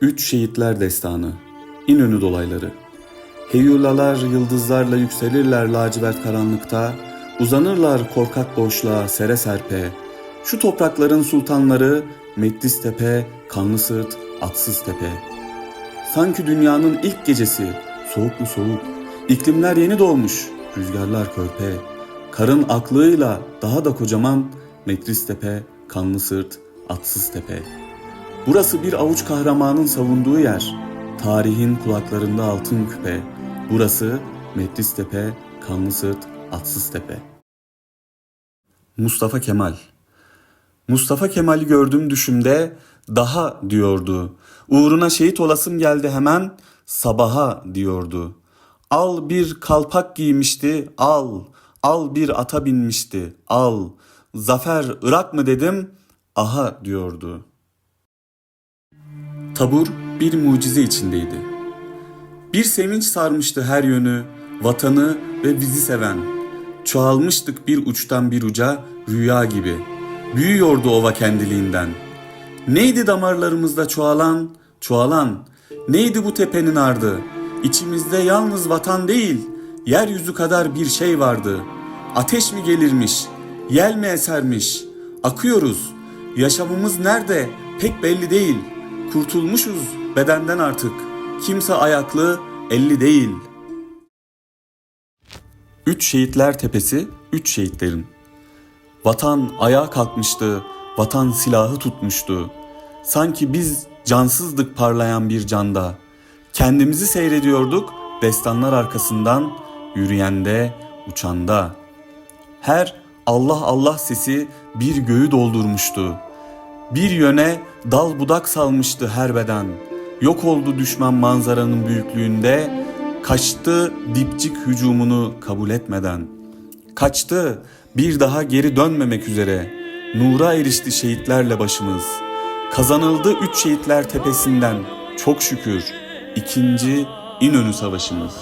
Üç Şehitler Destanı İnönü Dolayları Heyulalar yıldızlarla yükselirler lacivert karanlıkta, uzanırlar korkak boşluğa sere serpe. Şu toprakların sultanları Metlis Tepe, Kanlı Sırt, Atsız Tepe. Sanki dünyanın ilk gecesi, soğuk mu soğuk, iklimler yeni doğmuş, rüzgarlar körpe. Karın aklıyla daha da kocaman Metris Tepe, Kanlı Sırt, Atsız Tepe. Burası bir avuç kahramanın savunduğu yer. Tarihin kulaklarında altın küpe. Burası Metris Tepe, Kanlı Sırt, Atsız Tepe. Mustafa Kemal Mustafa Kemal'i gördüm düşümde daha diyordu. Uğruna şehit olasım geldi hemen sabaha diyordu. Al bir kalpak giymişti al. Al bir ata binmişti al. Zafer Irak mı dedim aha diyordu. Tabur bir mucize içindeydi. Bir sevinç sarmıştı her yönü, vatanı ve bizi seven. Çoğalmıştık bir uçtan bir uca rüya gibi. Büyüyordu ova kendiliğinden. Neydi damarlarımızda çoğalan, çoğalan? Neydi bu tepenin ardı? İçimizde yalnız vatan değil, yeryüzü kadar bir şey vardı. Ateş mi gelirmiş, yel mi esermiş? Akıyoruz. Yaşamımız nerede? Pek belli değil. Kurtulmuşuz bedenden artık. Kimse ayaklı, elli değil. Üç şehitler tepesi, üç şehitlerin. Vatan ayağa kalkmıştı, vatan silahı tutmuştu. Sanki biz cansızdık parlayan bir canda. Kendimizi seyrediyorduk destanlar arkasından, yürüyende, uçanda. Her Allah Allah sesi bir göğü doldurmuştu. Bir yöne dal budak salmıştı her beden. Yok oldu düşman manzaranın büyüklüğünde. Kaçtı dipçik hücumunu kabul etmeden. Kaçtı bir daha geri dönmemek üzere. Nura erişti şehitlerle başımız. Kazanıldı üç şehitler tepesinden. Çok şükür ikinci İnönü Savaşımız.